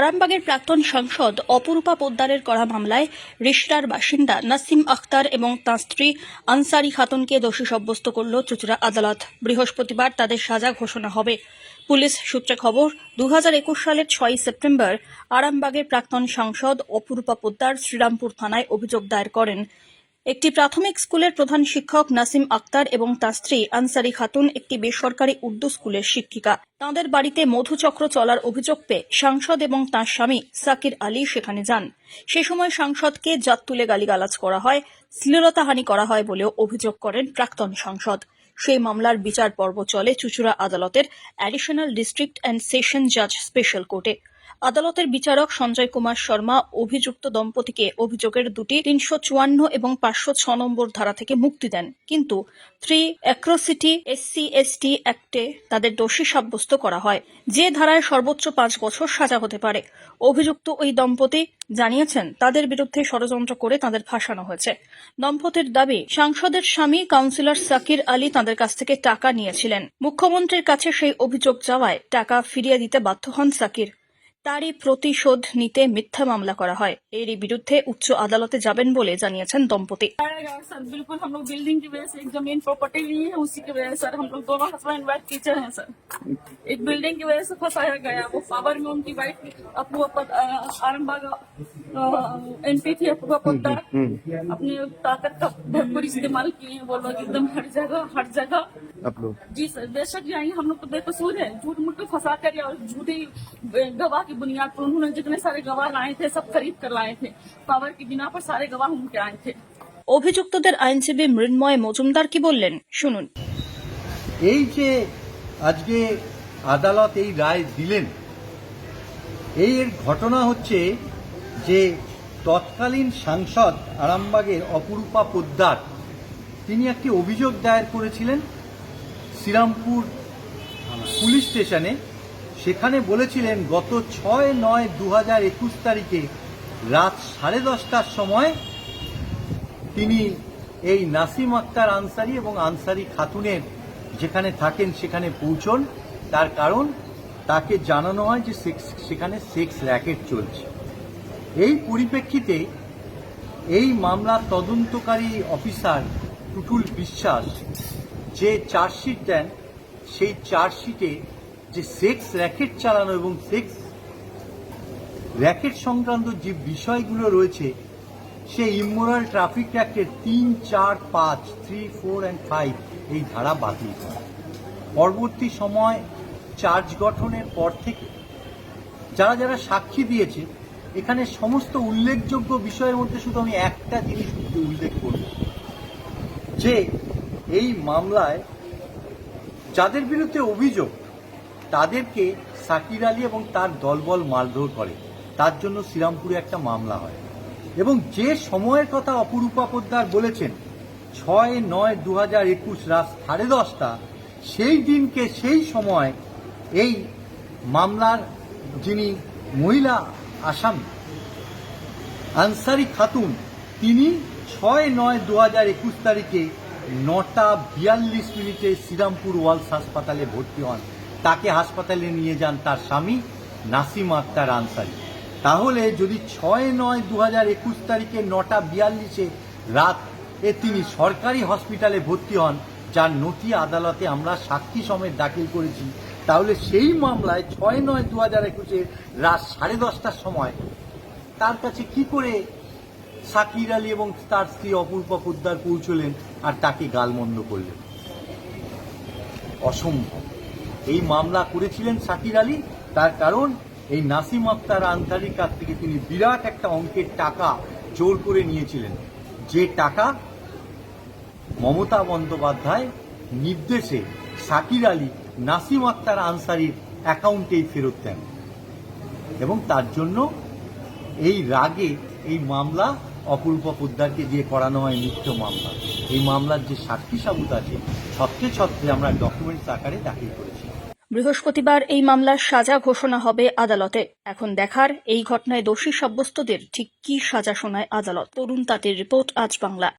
আরামবাগের প্রাক্তন সাংসদ অপরূপা পোদ্দারের করা মামলায় রিশরার বাসিন্দা নাসিম আখতার এবং তাঁর স্ত্রী আনসারি খাতুনকে দোষী সাব্যস্ত করল চুচুড়া আদালত। বৃহস্পতিবার তাদের সাজা ঘোষণা হবে। পুলিশ সূত্রে খবর দু হাজার একুশ সালের ছয়ই সেপ্টেম্বর আরামবাগের প্রাক্তন সাংসদ অপরূপা পোদ্দার শ্রীরামপুর থানায় অভিযোগ দায়ের করেন। একটি প্রাথমিক স্কুলের প্রধান শিক্ষক নাসিম আক্তার এবং তার স্ত্রী আনসারি খাতুন একটি বেসরকারি উর্দু স্কুলের শিক্ষিকা। তাঁদের বাড়িতে মধুচক্র চলার অভিযোগ পেয়ে সাংসদ এবং তাঁর স্বামী সাকির আলী সেখানে যান। সে সময় সাংসদকে জাত তুলে গালিগালাজ করা হয়, শ্লীলতাহানি করা হয় বলেও অভিযোগ করেন প্রাক্তন সাংসদ। সেই মামলার বিচার পর্ব চলে চুচুড়া আদালতের অ্যাডিশনাল ডিস্ট্রিক্ট অ্যান্ড সেশন জাজ স্পেশাল কোর্টে। আদালতের বিচারক সঞ্জয় কুমার শর্মা অভিযুক্ত দম্পতিকে অভিযোগের দুটি, তিনশো চুয়ান্ন এবং পাঁচশো ছ নম্বর ধারা থেকে মুক্তি দেন। কিন্তু থ্রি অ্যাক্রোসিটি, এসসি, এসটি অ্যাক্টে তাদের দোষী সাব্যস্ত করা হয়। যে ধারায় সর্বোচ্চ পাঁচ বছর সাজা হতে পারে। অভিযুক্ত ওই দম্পতি জানিয়েছেন, তাদের বিরুদ্ধে ষড়যন্ত্র করে তাদের ফাঁসানো হয়েছে। দম্পতির দাবি, সাংসদের স্বামী কাউন্সিলর সাকির আলী তাদের কাছ থেকে টাকা নিয়েছিলেন। মুখ্যমন্ত্রীর কাছে সেই অভিযোগ যাওয়ায় টাকা ফিরিয়ে দিতে বাধ্য হন সাকির। তারই প্রতিশোধ নিতে মিথ্যা মামলা করা হয় এরই বিরুদ্ধে উচ্চ আদালতে যাবেন বলে জানিয়েছেন দম্পতি आएगा सर बिल्कुल हम लोग बिल्डिंग की वजह से एक जमीन प्रॉपर्टी ली है उसी की वजह से सर हम लोग दोनों हस्बैंड वाइफ टीचर हैं सर एक बिल्डिंग की वजह से फंसाया गया वो पावर में उनकी वाइफ अपू आरामबाग एमपी थी अपू पत्ता अपनी ताकत का भरपूर इस्तेमाल किए हैं वो लोग एकदम हर जगह हर जगह आप लोग जी सर बेशक यही हम लोग तो बेकसूर है झूठ मूठ के फंसा कर और झूठी गवाह की बुनियाद पर उन्होंने जितने सारे गवाह लाए थे सब खरीद कर लाए थे पावर की बिना पर सारे गवाह उनके आए थे অভিযুক্তদের আইনজীবী মৃন্ময় মজুমদার কি বললেন শুনুন এই যে আজকে আদালত এই রায় দিলেন এই এর ঘটনা হচ্ছে যে তৎকালীন সাংসদ আরামবাগের অপরূপা পোদ্দার, তিনি একটি অভিযোগ দায়ের করেছিলেন শ্রীরামপুর পুলিশ স্টেশনে। সেখানে বলেছিলেন, গত ছয় নয় দু হাজার একুশ তারিখে রাত সাড়ে দশটার সময় তিনি এই নাসিম আক্তার আনসারি এবং আনসারি খাতুনের যেখানে থাকেন সেখানে পৌঁছন। তার কারণ তাকে জানানো হয় যে সেখানে সেক্স র্যাকেট চলছে। এই পরিপ্রেক্ষিতে এই মামলার তদন্তকারী অফিসার টুটুল বিশ্বাস যে চার্জশিট দেন, সেই চার্জশিটে যে সেক্স র্যাকেট চালানো এবং সেক্স র্যাকেট সংক্রান্ত যে বিষয়গুলো রয়েছে সে ইমোরাল ট্রাফিক অ্যাক্টের তিন, চার, পাঁচ, থ্রি, ফোর অ্যান্ড ফাইভ এই ধারা বাতিল করে। পরবর্তী সময় চার্জ গঠনের পর থেকে যারা যারা সাক্ষী দিয়েছে এখানে সমস্ত উল্লেখযোগ্য বিষয়ের মধ্যে শুধু আমি একটা জিনিস উল্লেখ করব। যে এই মামলায় যাদের বিরুদ্ধে অভিযোগ, তাদেরকে সাকির আলী এবং তার দলবল মারধর করে। তার জন্য শ্রীরামপুরে একটা মামলা হয়। এবং যে সময়ের কথা অপরূপা পোদ্দার বলেছেন, ছয় নয় দু হাজার একুশ রাত সাড়ে দশটা, সেই দিনকে সেই সময় এই মামলার যিনি মহিলা আসামি। আনসারি খাতুন, তিনি ছয় নয় দু হাজার একুশ তারিখে নটা বিয়াল্লিশ মিনিটে শ্রীরামপুর ওয়ালস হাসপাতালে ভর্তি হন। তাকে হাসপাতালে নিয়ে যান তার স্বামী নাসিম আক্তার আনসারি। তাহলে যদি ছয় নয় দু হাজার একুশ তারিখে নটা বিয়াল্লিশে রাত এ তিনি সরকারি হসপিটালে ভর্তি হন, যার নথি আদালতে আমরা সাক্ষী সমেত দাখিল করেছি তাহলে সেই মামলায় ছয় নয় দু হাজার একুশে রাত সাড়ে দশটার সময় তার কাছে কি করে সাকির আলী এবং তার স্ত্রী অপূর্ব পোদ্দার পৌঁছলেন আর তাকে গালমন্দ করলেন? অসম্ভব। এই মামলা করেছিলেন সাকির আলী, তার কারণ এই নাসিম আক্তার আনসারির কাছ থেকে তিনি বিরাট একটা অঙ্কের টাকা জোর করে নিয়েছিলেন। যে টাকা মমতা বন্দ্যোপাধ্যায় নির্দেশে সাকির আলী নাসিম আক্তার আনসারির অ্যাকাউন্টেই ফেরত দেন। এবং তার জন্য এই রাগে এই মামলা অপূর্ব পোদ্দারকে দিয়ে করানো হয় মিথ্য মামলা। এই মামলার যে সাক্ষী সাবুত আছে, ছত্রে ছত্রে আমরা ডকুমেন্টস আকারে দাখিল করেছি। বৃহস্পতিবার এই মামলার সাজা ঘোষণা হবে আদালতে। এখন দেখার এই ঘটনায় দোষী সাব্যস্তদের ঠিক কি সাজা শোনায় আদালত। তরুণ তাঁতের রিপোর্ট আজ বাংলা।